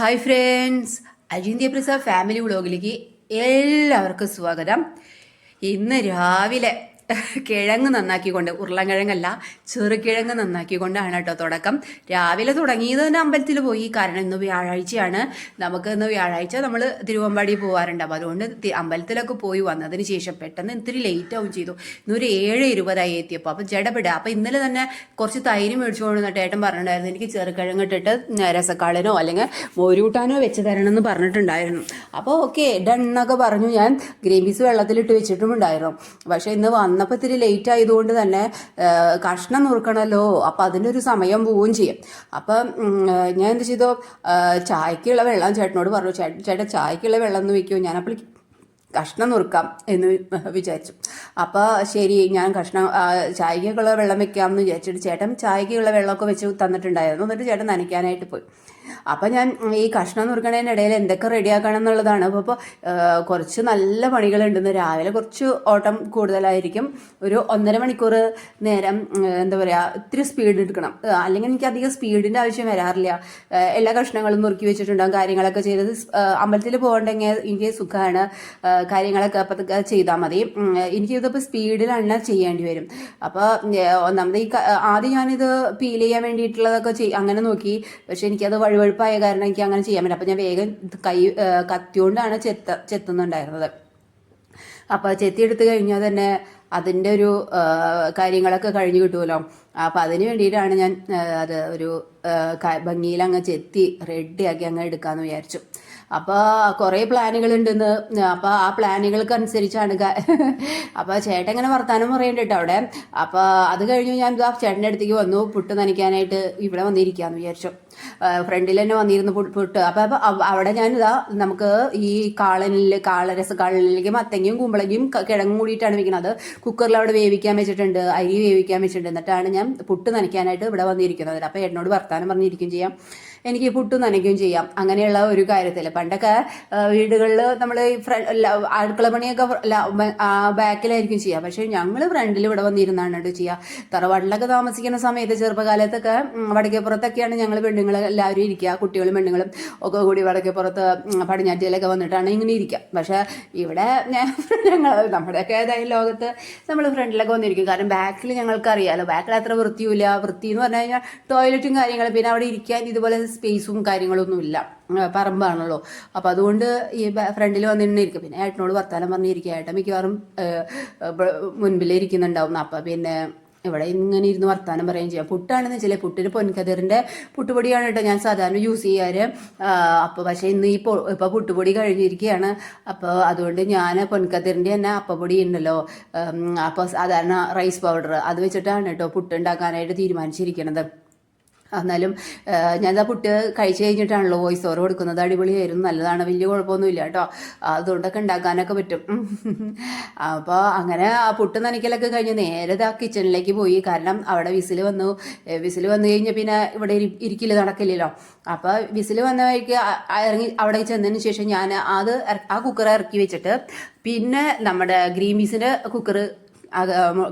Hi friends. Ajinthya Prasad family വ്ളോഗിലേക്ക് എല്ലാവർക്കും സ്വാഗതം. ഇന്ന് രാവിലെ കിഴങ്ങ് നന്നാക്കിക്കൊണ്ട് ഉരുളൻകിഴങ്ങല്ല ചെറുകിഴങ്ങ് നന്നാക്കിക്കൊണ്ടാണ് കേട്ടോ തുടക്കം. രാവിലെ തുടങ്ങിയത് തന്നെ അമ്പലത്തിൽ പോയി. കാരണം ഇന്ന് വ്യാഴാഴ്ചയാണ്. നമുക്ക് ഇന്ന് വ്യാഴാഴ്ച നമ്മൾ തിരുവമ്പാടി പോകാറുണ്ട് അപ്പോൾ അതുകൊണ്ട് അമ്പലത്തിലൊക്കെ പോയി വന്നതിന് ശേഷം പെട്ടെന്ന് ഇത്തിരി ലേറ്റ് ആവും ചെയ്തു. ഇന്നൊരു ഏഴ് ഇരുപതായി എത്തിയപ്പോൾ അപ്പോൾ ജടപെടുക. അപ്പോൾ ഇന്നലെ തന്നെ കുറച്ച് തൈര് മേടിച്ചു കൊണ്ടുവന്നിട്ട് ഏട്ടൻ പറഞ്ഞിട്ടുണ്ടായിരുന്നു. എനിക്ക് ചെറുകിഴങ്ങ് ഇട്ടിട്ട് രസക്കാളനോ അല്ലെങ്കിൽ മോരൂട്ടാനോ വെച്ച് തരണം എന്ന് പറഞ്ഞിട്ടുണ്ടായിരുന്നു. അപ്പോൾ ഓക്കെ ഡൺ എന്നൊക്കെ പറഞ്ഞു. ഞാൻ ഗ്രീൻ പീസ് വെള്ളത്തിലിട്ട് വെച്ചിട്ടുമുണ്ടായിരുന്നു. പക്ഷേ ഇന്ന് വന്നപ്പോൾ ഇത്തിരി ലേറ്റ് ആയതുകൊണ്ട് തന്നെ കഷ്ണം നുറുക്കണമല്ലോ അപ്പോൾ അതിനൊരു സമയം പോവുകയും ചെയ്യും. അപ്പം ഞാൻ എന്ത് ചെയ്തു? ചായക്കുള്ള വെള്ളം ചേട്ടനോട് പറഞ്ഞു. ചേട്ടൻ ചേട്ടാ ചായക്കുള്ള വെള്ളം എന്ന് വയ്ക്കുമോ ഞാൻ അപ്പോൾ കഷ്ണം നുറുക്കാം എന്ന് വിചാരിച്ചു. അപ്പോൾ ശരി ഞാൻ കഷ്ണം ചായക്കുള്ള വെള്ളം വെക്കാം എന്ന് വിചാരിച്ചിട്ട് ചേട്ടൻ ചായക്കുള്ള വെള്ളമൊക്കെ വെച്ച് തന്നിട്ടുണ്ടായിരുന്നു. എന്നിട്ട് ചേട്ടൻ നനയ്ക്കാനായിട്ട് പോയി. അപ്പം ഞാൻ ഈ കഷ്ണം നുറുക്കണതിനിടയിൽ എന്തൊക്കെ റെഡിയാക്കണം എന്നുള്ളതാണ്. അപ്പോൾ ഇപ്പോൾ കുറച്ച് നല്ല പണികളുണ്ടെന്ന് രാവിലെ കുറച്ച് ഓട്ടം കൂടുതലായിരിക്കും. ഒരു ഒന്നര മണിക്കൂർ നേരം എന്താ പറയുക ഇത്തിരി സ്പീഡ് എടുക്കണം. അല്ലെങ്കിൽ എനിക്ക് അധികം സ്പീഡിന്റെ ആവശ്യം വരാറില്ല. എല്ലാ കഷ്ണങ്ങളും നുറുക്കി വെച്ചിട്ടുണ്ടാകും കാര്യങ്ങളൊക്കെ ചെയ്തത് അമ്പലത്തിൽ പോകണ്ടെങ്കിൽ എനിക്ക് സുഖമാണ് കാര്യങ്ങളൊക്കെ അപ്പം ചെയ്താൽ മതി. എനിക്ക് എനിക്കിതിപ്പോൾ സ്പീഡിലാണ് ചെയ്യേണ്ടി വരും. അപ്പോൾ ഒന്നാമത് ഈ ആദ്യം ഞാനിത് പീൽ ചെയ്യാൻ വേണ്ടിയിട്ടുള്ളതൊക്കെ ചെയ് അങ്ങനെ നോക്കി. പക്ഷെ എനിക്കത് വഴുവഴുപ്പായ കാരണം എനിക്ക് അങ്ങനെ ചെയ്യാൻ പറ്റില്ല. അപ്പം ഞാൻ വേഗം കൈ കത്തിയോണ്ടാണ് ചെത്ത ചെത്തുന്നുണ്ടായിരുന്നത്. അപ്പോൾ ചെത്തിയെടുത്ത് കഴിഞ്ഞാൽ തന്നെ അതിന്റെ ഒരു കാര്യങ്ങളൊക്കെ കഴിഞ്ഞു കിട്ടുമല്ലോ അപ്പോൾ അതിന് വേണ്ടിയിട്ടാണ് ഞാൻ അത് ഒരു ഭംഗിയിൽ അങ്ങ് ചെത്തി റെഡിയാക്കി അങ്ങ് എടുക്കാമെന്ന് വിചാരിച്ചു. അപ്പോൾ കുറേ പ്ലാനുകൾ ഉണ്ടെന്ന് അപ്പോൾ ആ പ്ലാനുകൾക്ക് അനുസരിച്ചാണ് അപ്പോൾ ചേട്ടൻ ഇങ്ങനെ വർത്താനം പറയണ്ട അവിടെ. അപ്പോൾ അത് കഴിഞ്ഞ് ഞാൻ ചേട്ടന്റെ അടുത്തേക്ക് വന്നു പുട്ട് നനയ്ക്കാനായിട്ട് ഇവിടെ വന്നിരിക്കാമെന്ന് വിചാരിച്ചു. ഫ്രണ്ടിൽ തന്നെ വന്നിരുന്നു പുട്ട്. അപ്പൊ അവിടെ ഞാൻ ഇതാ നമുക്ക് ഈ കാളനിൽ കാളരസ കാളനിലേക്ക് മത്തങ്ങയും കുമ്പളങ്ങയും കിഴങ്ങും കൂടിയിട്ടാണ് വെക്കുന്നത്. കുക്കറിൽ അവിടെ വേവിക്കാൻ വെച്ചിട്ടുണ്ട് അരി വേവിക്കാൻ വെച്ചിട്ടുണ്ട്. എന്നിട്ടാണ് ഞാൻ പുട്ട് നനയ്ക്കാനായിട്ട് ഇവിടെ വന്നിരിക്കുന്നത്. അപ്പോൾ എന്നോട് വർത്താനം പറഞ്ഞിരിക്കുകയും ചെയ്യാം. എനിക്ക് പുട്ട് നനയ്ക്കുകയും ചെയ്യാം. അങ്ങനെയുള്ള ഒരു കാര്യത്തിൽ. പണ്ടൊക്കെ വീടുകളിൽ നമ്മൾ അടുക്കള പണിയൊക്കെ ബാക്കിലായിരിക്കും ചെയ്യുക. പക്ഷേ ഞങ്ങൾ ഫ്രണ്ടിൽ ഇവിടെ വന്നിരുന്നാണ് ചെയ്യുക. തറവാട്ടിലൊക്കെ താമസിക്കുന്ന സമയത്ത് ചെറുപ്പകാലത്തൊക്കെ വടക്കേപ്പുറത്തൊക്കെയാണ് ഞങ്ങൾ പെണ്ണുങ്ങൾ എല്ലാവരും ഇരിക്കുക കുട്ടികളും പെണ്ണുങ്ങളും ഒക്കെ കൂടി വടക്കേ പുറത്ത് പടിഞ്ഞാറ്റിയിലൊക്കെ വന്നിട്ടാണ് ഇങ്ങനെ ഇരിക്കുക. പക്ഷേ ഇവിടെ ഞങ്ങൾ നമ്മുടെയൊക്കെ ഏതായാലും ലോകത്ത് നമ്മൾ ഫ്രണ്ടിലൊക്കെ വന്നിരിക്കും. കാരണം ബാക്കിൽ ഞങ്ങൾക്ക് അറിയാമല്ലോ ബാക്കിൽ അത്ര വൃത്തിയില്ല വൃത്തി എന്ന് പറഞ്ഞു കഴിഞ്ഞാൽ ടോയ്ലറ്റും കാര്യങ്ങളും പിന്നെ അവിടെ ഇരിക്കാൻ ഇതുപോലെ സ്പേസും കാര്യങ്ങളൊന്നും ഇല്ല. പറമ്പാണല്ലോ. അപ്പോൾ അതുകൊണ്ട് ഈ ഫ്രണ്ടിൽ വന്നിട്ട് ഇരിക്കും. പിന്നെ ഏട്ടനോട് വർത്താനം പറഞ്ഞിരിക്കുക. ഏട്ടൻ മിക്കവാറും മുൻപിലേ ഇരിക്കുന്നുണ്ടാവും. അപ്പം പിന്നെ ഇവിടെ ഇങ്ങനെ ഇരുന്ന് വർത്താനം പറയുകയും ചെയ്യാം. പുട്ടാണെന്ന് വെച്ചാൽ പുട്ടിന് പൊൻകതിറിന്റെ പുട്ടുപൊടിയാണ് കേട്ടോ ഞാൻ സാധാരണ യൂസ് ചെയ്യാറ്. അപ്പോൾ പക്ഷേ ഇന്ന് ഈ ഇപ്പോൾ പുട്ടുപൊടി കഴിഞ്ഞിരിക്കുകയാണ്. അപ്പോൾ അതുകൊണ്ട് ഞാൻ പൊൻകതിറിന്റെ തന്നെ അപ്പപ്പൊടി ഉണ്ടല്ലോ. അപ്പോൾ സാധാരണ റൈസ് പൗഡർ അത് വെച്ചിട്ടാണ് കേട്ടോ ഉണ്ടാക്കാനായിട്ട് തീരുമാനിച്ചിരിക്കുന്നത് എന്നാലും ആ പുട്ട് കഴിച്ചു കഴിഞ്ഞിട്ടാണല്ലോ വോയിസ് ഓവർ കൊടുക്കുന്നത്. അടിപൊളിയായിരുന്നു. നല്ലതാണ്. വലിയ കുഴപ്പമൊന്നുമില്ല കേട്ടോ. അതുകൊണ്ടൊക്കെ ഉണ്ടാക്കാനൊക്കെ പറ്റും. അപ്പോൾ അങ്ങനെ ആ പുട്ട് നനയ്ക്കലൊക്കെ കഴിഞ്ഞ് നേരെ ആ കിച്ചണിലേക്ക് പോയി. കാരണം അവിടെ വിസിൽ വന്നു. വിസിൽ വന്നു കഴിഞ്ഞാൽ പിന്നെ ഇവിടെ ഇരിക്കില്ല നടക്കില്ലല്ലോ. അപ്പോൾ വിസിൽ വന്ന വഴിക്ക് ഇറങ്ങി അവിടെ ചെന്നതിന് ശേഷം ഞാൻ അത് ആ കുക്കർ ഇറക്കി വെച്ചിട്ട് പിന്നെ നമ്മുടെ ഗ്രീൻ പീസിന്റെ കുക്കർ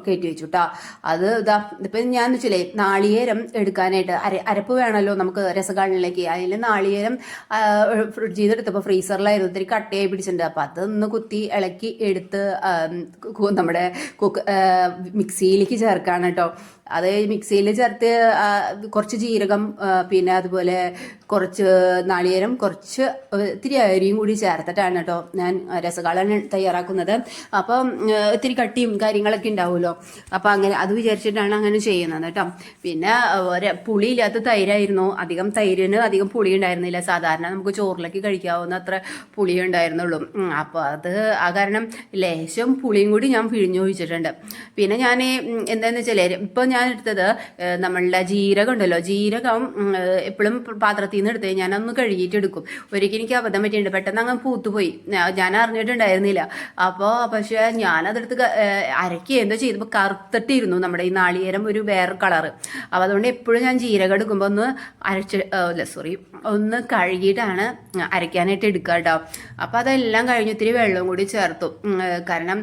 കയറ്റി വെച്ചു കേട്ടോ അത് ഇതാ ഇപ്പം ഞാൻ വെച്ചില്ലേ നാളികേരം എടുക്കാനായിട്ട് അര അരപ്പ് വേണമല്ലോ നമുക്ക് രസഗാർഡനിലേക്ക് അതിൽ നാളികേരം ഫ്രിഡ്ജ് ചെയ്തെടുത്തപ്പോൾ ഫ്രീസറിലായിരുന്നു ഇത്തിരി കട്ടയായി പിടിച്ചിട്ടുണ്ട്. അപ്പം അതൊന്ന് കുത്തി ഇളക്കി എടുത്ത് നമ്മുടെ കുക്ക് മിക്സിയിലേക്ക് ചേർക്കാണ് കേട്ടോ. അത് മിക്സിയിൽ ചേർത്ത് കുറച്ച് ജീരകം പിന്നെ അതുപോലെ കുറച്ച് നാളികേരം കുറച്ച് ഇത്തിരി അരിയും കൂടി ചേർത്തിട്ടാണ് കേട്ടോ ഞാൻ രസകാളൻ തയ്യാറാക്കുന്നത്. അപ്പം ഇത്തിരി കട്ടിയും കാര്യങ്ങളൊക്കെ ഉണ്ടാവുമല്ലോ. അപ്പം അങ്ങനെ അത് വിചാരിച്ചിട്ടാണ് അങ്ങനെ ചെയ്യുന്നത് കേട്ടോ. പിന്നെ പുളി ഇല്ലാത്ത തൈരായിരുന്നു. അധികം തൈരിന് അധികം പുളി ഉണ്ടായിരുന്നില്ല. സാധാരണ നമുക്ക് ചോറിലേക്ക് കഴിക്കാവുന്ന അത്ര പുളി ഉണ്ടായിരുന്നുള്ളൂ. അപ്പോൾ അത് ആ കാരണം ലേശം പുളിയും കൂടി ഞാൻ പിഴിഞ്ഞു ഒഴിച്ചിട്ടുണ്ട് പിന്നെ ഞാൻ എന്താണെന്ന് വെച്ചാൽ ഇപ്പം ഞാൻ എടുത്തത് ഏഹ്, നമ്മളുടെ ജീരകം ഉണ്ടല്ലോ. ജീരകം എപ്പോഴും പാത്രത്തിൽ നിന്ന് എടുത്ത് ഞാനൊന്ന് കഴുകിയിട്ട് എടുക്കും. ഒരിക്കലും എനിക്ക് അബദ്ധം പറ്റിയിട്ടുണ്ട്. പെട്ടെന്ന് അങ്ങ് പൂത്തുപോയി. ഞാൻ അറിഞ്ഞിട്ടുണ്ടായിരുന്നില്ല. അപ്പോൾ പക്ഷേ ഞാനതെടുത്ത് അരക്കി എന്തോ ചെയ്തപ്പോൾ കറുത്തിട്ടിരുന്നു നമ്മുടെ ഈ നാളികേരം ഒരു വേറെ കളറ്. അപ്പോൾ അതുകൊണ്ട് എപ്പോഴും ഞാൻ ജീരകം എടുക്കുമ്പോൾ ഒന്ന് അരച്ച് അല്ല സോറി ഒന്ന് കഴുകിയിട്ടാണ് അരയ്ക്കാനായിട്ട് എടുക്കുക കേട്ടോ. അപ്പോൾ അതെല്ലാം കഴിഞ്ഞ് ഇത്തിരി വെള്ളവും കൂടി ചേർത്തു. കാരണം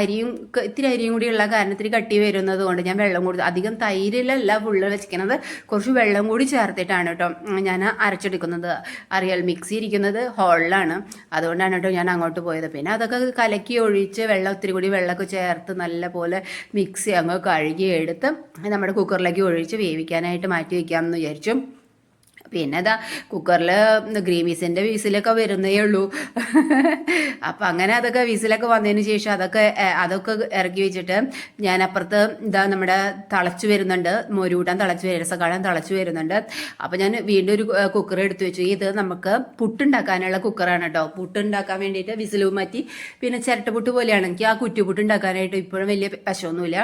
അരിയും ഇത്തിരി അരിയും കൂടിയുള്ള ഉള്ള കാരണം ഇത്തിരി കട്ടി വരുന്നത് കൊണ്ട് ഞാൻ വെള്ളം വെള്ളം കൂടി അധികം തൈരിലല്ല ഫുള്ള് വെച്ചിരിക്കുന്നത്. കുറച്ച് വെള്ളം കൂടി ചേർത്തിട്ടാണ് കേട്ടോ ഞാൻ അരച്ചെടുക്കുന്നത്. അറിയാൽ മിക്സി ഇരിക്കുന്നത് ഹോളിലാണ് അതുകൊണ്ടാണ് കേട്ടോ ഞാൻ അങ്ങോട്ട് പോയത്. പിന്നെ അതൊക്കെ കലക്കി ഒഴിച്ച് വെള്ളം ഒത്തിരി കൂടി വെള്ളമൊക്കെ ചേർത്ത് നല്ല പോലെ മിക്സി അങ്ങ് കഴുകി എടുത്ത് നമ്മുടെ കുക്കറിലേക്ക് ഒഴിച്ച് വേവിക്കാനായിട്ട് മാറ്റി വയ്ക്കാമെന്ന് വിചാരിച്ചു. പിന്നെ അതാ കുക്കറിൽ ഗ്രീമീസിന്റെ വിസിലൊക്കെ വരുന്നേ ഉള്ളൂ. അപ്പം അങ്ങനെ അതൊക്കെ വിസിലൊക്കെ വന്നതിന് ശേഷം അതൊക്കെ അതൊക്കെ ഇറക്കി വെച്ചിട്ട് ഞാൻ അപ്പുറത്ത് ഇതാ നമ്മുടെ തിളച്ചു വരുന്നുണ്ട് മോരൂട്ടാൻ തിളച്ച് വരും രസക്കാലം തിളച്ചു വരുന്നുണ്ട്. അപ്പം ഞാൻ വീണ്ടും ഒരു കുക്കർ എടുത്തു വെച്ചു. ഇത് നമുക്ക് പുട്ടുണ്ടാക്കാനുള്ള കുക്കറാണ് കേട്ടോ പുട്ടുണ്ടാക്കാൻ വേണ്ടിയിട്ട് വിസിലു മാറ്റി പിന്നെ ചിരട്ടപ്പുട്ട് പോലെയാണ്. എനിക്ക് ആ കുറ്റിപ്പുട്ട് ഉണ്ടാക്കാനായിട്ട് ഇപ്പോഴും വലിയ വശമൊന്നുമില്ല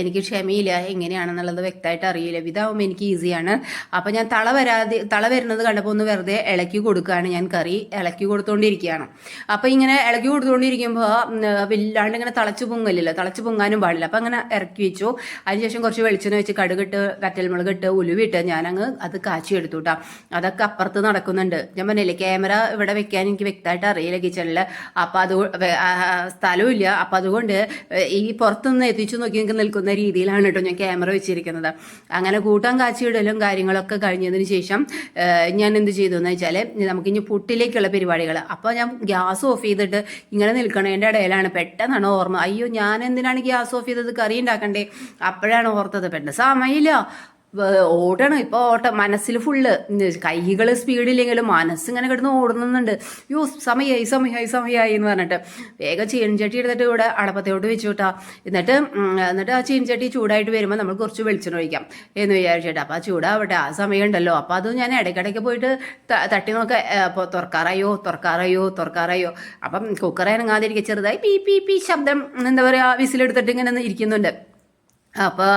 എനിക്ക് ക്ഷമയില്ല. എങ്ങനെയാണെന്നുള്ളത് വ്യക്തമായിട്ട് അറിയില്ല. ഇതാവുമ്പോൾ എനിക്ക് ഈസിയാണ് അപ്പം ഞാൻ തള വരാതെ തള വരുന്നത് കണ്ടപ്പോൾ ഒന്ന് വെറുതെ ഇളക്കി കൊടുക്കുകയാണ് ഞാൻ കറി. ഇളക്കി കൊടുത്തുകൊണ്ടിരിക്കുകയാണ് അപ്പോൾ ഇങ്ങനെ ഇളക്കി കൊടുത്തുകൊണ്ടിരിക്കുമ്പോൾ വല്ലാണ്ട് ഇങ്ങനെ തിളച്ച് പൊങ്ങലില്ല. തിളച്ച് പൊങ്ങാനും പാടില്ല. അപ്പം അങ്ങനെ ഇറക്കി വെച്ചു. അതിനുശേഷം കുറച്ച് വെളിച്ചെണ്ണ വെച്ച് കടുകിട്ട് കറ്റൽമുളക് ഇട്ട് ഉലുവിട്ട് ഞാനങ്ങ് അത് കാച്ചി എടുത്തു കേട്ടോ അതൊക്കെ അപ്പുറത്ത് നടക്കുന്നുണ്ട്. ഞാൻ പറഞ്ഞില്ലേ ക്യാമറ ഇവിടെ വെക്കാൻ എനിക്ക് വ്യക്തമായിട്ട് അറിയില്ല കിച്ചണിൽ. അപ്പം അത് സ്ഥലമില്ല അപ്പം അതുകൊണ്ട് ഈ പുറത്തുനിന്ന് എത്തിച്ചു നോക്കി നിങ്ങൾക്ക് നിൽക്കുന്ന രീതിയിലാണ് കേട്ടോ ഞാൻ ക്യാമറ വെച്ചിരിക്കുന്നത്. അങ്ങനെ കൂട്ടാൻ കാച്ചിയിടലും കാര്യങ്ങളൊക്കെ കഴിഞ്ഞതിന് ശേഷം ഏ, ഞാൻ എന്ത് ചെയ്തു എന്ന് വെച്ചാൽ നമുക്ക് ഇനി പുട്ടിലേക്കുള്ള പരിപാടികൾ അപ്പോൾ ഞാൻ ഗ്യാസ് ഓഫ് ചെയ്തിട്ട് ഇങ്ങനെ നിൽക്കണതിന്റെ ഇടയിലാണ്. പെട്ടെന്നാണ് ഓർമ്മ. അയ്യോ ഞാൻ എന്തിനാണ് ഗ്യാസ് ഓഫ് ചെയ്തത്? കറി ഉണ്ടാക്കണ്ടേ? അപ്പോഴാണ് ഓർത്തത്. പെട്ടെന്ന് സമയമില്ല. ഓടണം. ഇപ്പോൾ ഓട്ടം മനസ്സിൽ ഫുള്ള് കൈകൾ സ്പീഡില്ലെങ്കിലും മനസ്സ് ഇങ്ങനെ കിടന്ന് ഓടുന്നുണ്ട് യോ സമയമായി സമയമായി സമയമായി എന്ന് പറഞ്ഞിട്ട് വേഗം ചീൻചട്ടി എടുത്തിട്ട് ഇവിടെ അടപ്പത്തോട്ട് വെച്ചു വിട്ടാ. എന്നിട്ട് എന്നിട്ട് ആ ചീൻചട്ടി ചൂടായിട്ട് വരുമ്പോൾ നമ്മൾ കുറച്ച് വെളിച്ചെണ്ണ ഒഴിക്കാം എന്ന് വിചാരിച്ചിട്ട്. അപ്പോൾ ആ ചൂടാവട്ടെ ആ സമയമുണ്ടല്ലോ. അപ്പോൾ അത് ഞാൻ ഇടയ്ക്കിടയ്ക്ക് പോയിട്ട് തട്ടി നോക്ക അപ്പോൾ തുറക്കാറായോ തുറക്കാറായോ തുറക്കാറായോ. അപ്പം കുക്കർ ഇറങ്ങാതിരിക്കുക ചെറുതായി പി പി പി ശബ്ദം എന്താ പറയുക വിസിലെടുത്തിട്ട് ഇങ്ങനെ ഇരിക്കുന്നുണ്ട്. അപ്പോൾ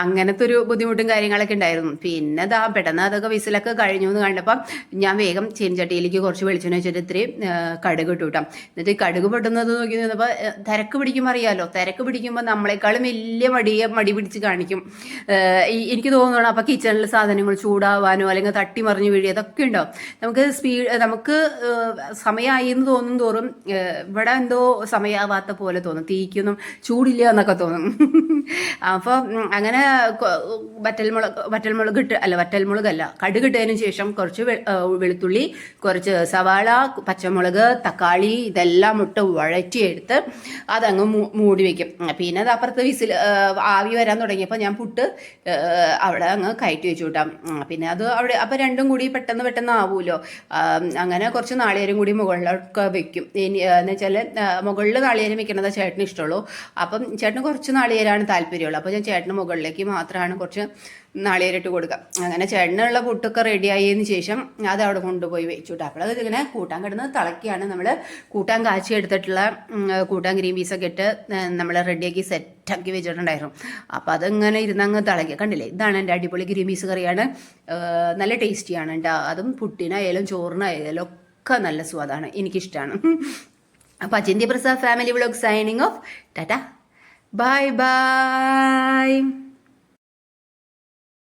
അങ്ങനത്തെ ഒരു ബുദ്ധിമുട്ടും കാര്യങ്ങളൊക്കെ ഉണ്ടായിരുന്നു. പിന്നെ ദാ പെട്ടെന്ന് അതൊക്കെ വിസിലൊക്കെ കഴിഞ്ഞു എന്ന് കണ്ടപ്പം ഞാൻ വേഗം ചീനച്ചട്ടിയിലേക്ക് കുറച്ച് വെളിച്ചെണ്ണ വെച്ചിട്ട് ഇത്തിരി കടുക് ഇട്ടു കേട്ടോ എന്നിട്ട് കടുക് പെട്ടെന്നത് നോക്കി നിന്നപ്പോൾ തിരക്ക് പിടിക്കുമ്പോൾ അറിയാമല്ലോ തിരക്ക് പിടിക്കുമ്പോൾ നമ്മളെക്കാളും വലിയ മടിയെ മടി പിടിച്ച് കാണിക്കും. എനിക്ക് തോന്നുന്നു അപ്പോൾ കിച്ചണിൽ സാധനങ്ങൾ ചൂടാവാനോ അല്ലെങ്കിൽ തട്ടി മറിഞ്ഞു വീഴുക അതൊക്കെ ഉണ്ടാവും നമുക്ക് സ്പീഡ് നമുക്ക് സമയമായി എന്ന് തോന്നും തോറും ഇവിടെ എന്തോ സമയമാവാത്ത പോലെ തോന്നും. തീക്കൊന്നും ചൂടില്ല എന്നൊക്കെ തോന്നും. അപ്പോൾ അങ്ങനെ വറ്റൽമുളക് വറ്റൽമുളക് ഇട്ട് അല്ല വറ്റൽമുളകല്ല കടുക് ഇട്ടതിന് ശേഷം കുറച്ച് വെളുത്തുള്ളി കുറച്ച് സവാള പച്ചമുളക് തക്കാളി ഇതെല്ലാം ഇട്ട് വഴറ്റിയെടുത്ത് അതങ്ങ് മൂടി വെക്കും. പിന്നെ അത് അപ്പുറത്ത് വിസിൽ ആവി വരാൻ തുടങ്ങിയപ്പോൾ ഞാൻ പുട്ട് അവിടെ അങ്ങ് കയറ്റി വെച്ചു കൂട്ടാം. പിന്നെ അത് അവിടെ അപ്പോൾ രണ്ടും കൂടി പെട്ടെന്ന് പെട്ടെന്ന് ആവുമല്ലോ അങ്ങനെ കുറച്ച് നാളികേരം കൂടി മുകളിലൊക്കെ വെക്കും. എന്ന് വെച്ചാൽ മുകളിൽ നാളികേരം വെക്കണത് ചേട്ടന് ഇഷ്ടമുള്ളൂ അപ്പം ചേട്ടന് കുറച്ച് നാളികേരമാണ് താല്പര്യമുള്ളത്. അപ്പോൾ ഞാൻ ചേട്ടന് മുകളിലേക്ക് മാത്രമാണ് കുറച്ച് നാളികേരിട്ട് കൊടുക്കുക. അങ്ങനെ ചേട്ടനുള്ള പുട്ടൊക്കെ റെഡിയായതിന് ശേഷം അത് അവിടെ കൊണ്ടുപോയി വെച്ചു കേട്ടോ അപ്പോൾ അത് ഇങ്ങനെ കൂട്ടാൻ കിടന്ന് തിളക്കിയാണ്. നമ്മൾ കൂട്ടാൻ കാച്ചി എടുത്തിട്ടുള്ള കൂട്ടാൻ ഗ്രീൻ പീസൊക്കെ ഇട്ട് നമ്മൾ റെഡിയാക്കി സെറ്റാക്കി വെച്ചിട്ടുണ്ടായിരുന്നു. അപ്പോൾ അതിങ്ങനെ ഇരുന്നങ്ങ് തിളക്കി. കണ്ടില്ലേ? ഇതാണ് എന്റെ അടിപൊളി ഗ്രീൻ പീസ് കറിയാണ്. നല്ല ടേസ്റ്റിയാണ് കേട്ടോ. അതും പുട്ടിനായാലും ചോറിനായാലും ഒക്കെ നല്ല സ്വാദാണ് എനിക്കിഷ്ടമാണ് അപ്പോൾ Ajinthya Prasad family vlog signing off tata. Bye bye.